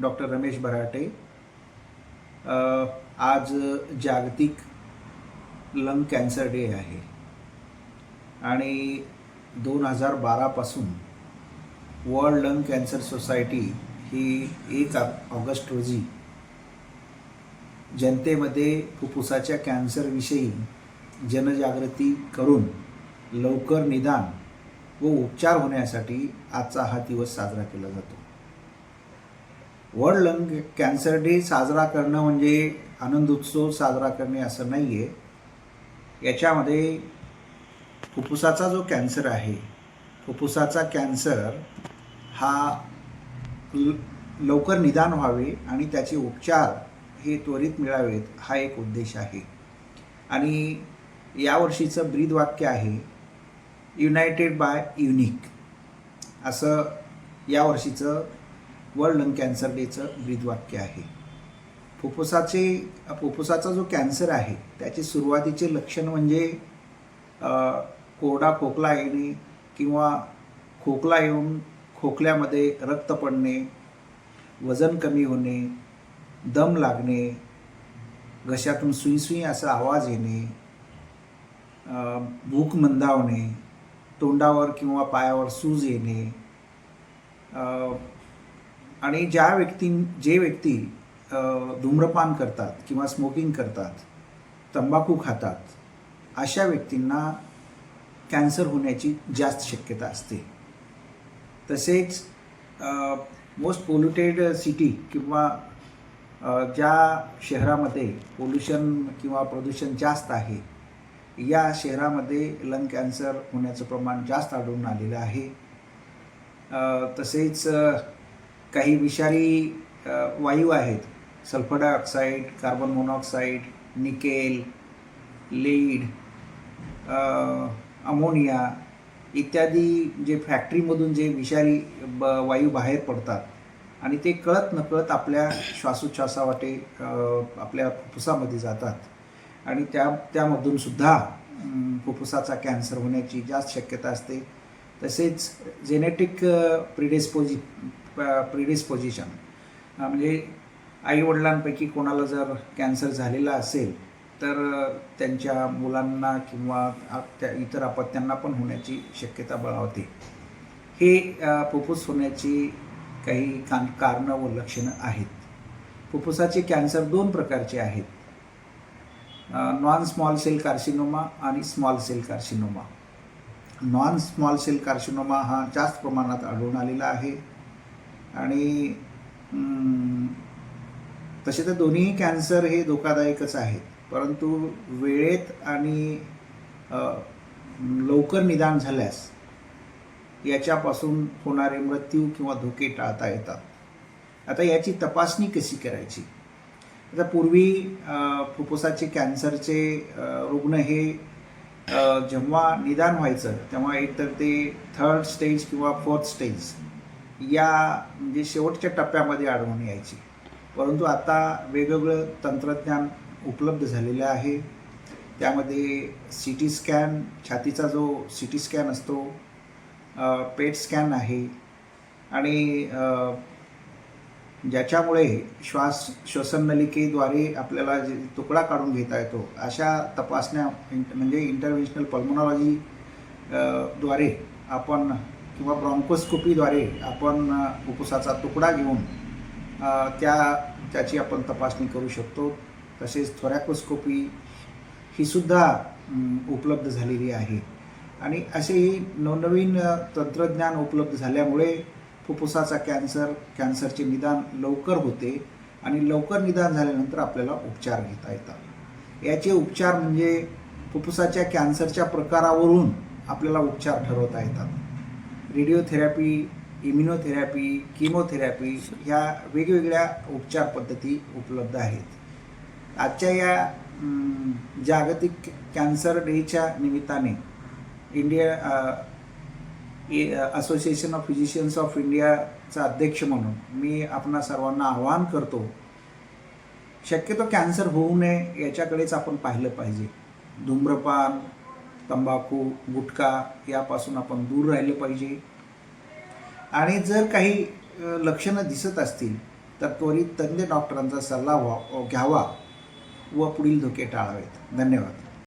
Doctor Ramesh Barate. आज जागतिक lung cancer day आहे. आणि दोन हजार बारापासून वर्ल्ड लंग कॅन्सर सोसायटी ही एक ऑगस्ट रोजी जनतेमध्ये फुफ्फुसाच्या कॅन्सरविषयी जनजागृती करून लवकर निदान व उपचार होण्यासाठी आजचा हा दिवस साजरा केला जातो. वर्ल्ड लंग कॅन्सर डे साजरा करणं म्हणजे आनंद उत्सव साजरा करणे असं नाही आहे याच्यामध्ये फुफ्फुसाचा जो कॅन्सर आहे फुफ्फुसाचा कॅन्सर हा ल- लवकर निदान व्हावे आणि त्याचे उपचार हे त्वरित मिळावेत हा एक उद्देश आहे. आणि यावर्षीचं ब्रीद वाक्य आहे युनायटेड बाय युनिक. असं यावर्षीचं वर्ल्ड लंग कॅन्सर डेचं ब्रीदवाक्य आहे. फुफ्फुसाचे फुफ्फुसाचा जो कॅन्सर आहे त्याचे सुरुवातीचे लक्षण म्हणजे कोरडा खोकला येणे किंवा खोकला येऊन खोकल्यामध्ये रक्त पडणे वजन कमी होणे दम लागणे घशातून सुई सुई असा आवाज येणे भूक मंदावणे तोंडावर किंवा पायावर सूज येणे आणि ज्या व्यक्ती जे व्यक्ती धूम्रपान करतात किंवा स्मोकिंग करतात तंबाखू खातात अशा व्यक्तींना कॅन्सर होण्याची जास्त शक्यता असते. तसेच मोस्ट पोल्युटेड सिटी किंवा ज्या शहरामध्ये पोल्युशन किंवा प्रदूषण जास्त आहे या शहरामध्ये लंग कॅन्सर होण्याचं प्रमाण जास्त आढळून आलेलं आहे. तसेच काही विषारी वायू आहेत. Sulphur dioxide carbon monoxide nickel lead ammonia इत्यादी जे फॅक्टरीमधून जे विषारी ब वायू बाहेर पडतात. आणि ते कळत नकळत आपल्या श्वासोच्छ्वासावाटे आपल्या फुफ्फुसामध्ये जातात. आणि त्या त्यामधून सुद्धा फुफ्फुसाचा कॅन्सर होण्याची जास्त शक्यता असते. तसेच जेनेटिक प्रिडेस्पोजि प्रिडिस्पोजिशन म्हणजे आईवडिलांपैकी कोणाला जर कॅन्सर झालेला असेल तर त्यांच्या मुलांना किंवा त्या इतर अपत्यांना पण होण्याची शक्यता बळावते. हे फुफ्फुस होण्याची काही कान कारणं व लक्षणं आहेत. फुफ्फुसाचे कॅन्सर दोन प्रकारचे आहेत. नॉन स्मॉल सेल कार्सिनोमा आणि small cell carcinoma non small cell carcinoma हा जास्त प्रमाणात आढळून आलेला आहे. आणि तसे तर दोन्ही कॅन्सर हे धोकादायकच आहेत. परंतु वेळेत आणि लवकर निदान झाल्यास याच्यापासून होणारे मृत्यू किंवा धोके टाळता येतात. आता याची तपासणी कशी करायची? आता पूर्वी फुफ्फुसाचे कॅन्सरचे रुग्ण हे जेव्हा निदान व्हायचं तेव्हा एकतर ते थर्ड स्टेज किंवा फोर्थ स्टेज या म्हणजे शेवटच्या टप्प्यामध्ये आढळून यायची. परंतु आता वेगवेगळं तंत्रज्ञान उपलब्ध झालेलं आहे. त्यामध्ये सी टी स्कॅन छातीचा जो सी टी स्कॅन असतो पेट स्कॅन आहे. आणि ज्याच्यामुळे श्वास श्वसननलिकेद्वारे आपल्याला जे तुकडा काढून घेता येतो अशा तपासण्या इंट- म्हणजे इंटरव्हेन्शनल पल्मोनॉलॉजी द्वारे आपण किंवा ब्रॉन्कोस्कोपीद्वारे आपण फुफ्फुसाचा तुकडा घेऊन त्या त्याची आपण तपासणी करू शकतो. तसेच थोरॅकोस्कोपी ही सुद्धा उपलब्ध झालेली आहे. आणि असेही नवनवीन तंत्रज्ञान उपलब्ध झाल्यामुळे फुफ्फुसाचा कॅन्सर कॅन्सरचे निदान लवकर होते आणि लवकर निदान झाल्यानंतर आपल्याला उपचार घेता येतात. याचे उपचार म्हणजे फुफ्फुसाच्या कॅन्सरच्या प्रकारावरून आपल्याला उपचार ठरवता येतात. रेडिओथेरपी इम्युनोथेरपी किमोथेरपी ह्या वेगवेगळ्या उपचार पद्धती उपलब्ध आहेत. आजच्या या जागतिक कॅन्सर डेच्या निमित्ताने India association of physicians of इंडियाचा अध्यक्ष म्हणून मी आपणा सर्वांना आवाहन करतो शक्यतो कॅन्सर होऊ नये याच्याकडेच आपण पाहिलं पाहिजे. धूम्रपान तंबाखू गुटखा यापासून आपण दूर राहिलं पाहिजे. आणि जर काही लक्षणं दिसत असतील तर त्वरित तज्ज्ञ डॉक्टरांचा सल्ला व्हा घ्यावा व पुढील धोके टाळावेत. धन्यवाद.